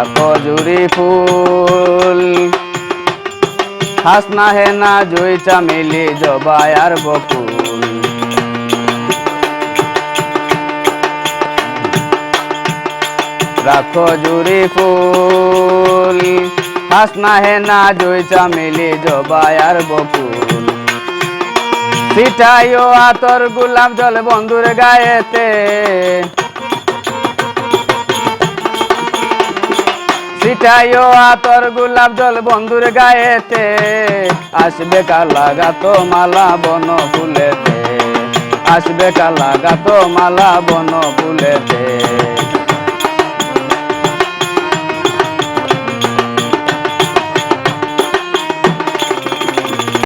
রাখো জুরি ফুল। হাসনা হেনা জুই চামেলি জবাই আর বকুল। রাখো জুরি ফুল। হাসনা হেনা জুই চামেলি জবাই আর বকুল। ছিটাইও আতর, গোলাপ জল বন্ধুর গায়েতে। ছিটাইও আতর গোলাপ জল বন্ধুর গায়েতে। আসবে কালা গাতো মালা বন ফুলেতে। আসবে কালা গাতো মালা বন ফুলেতে।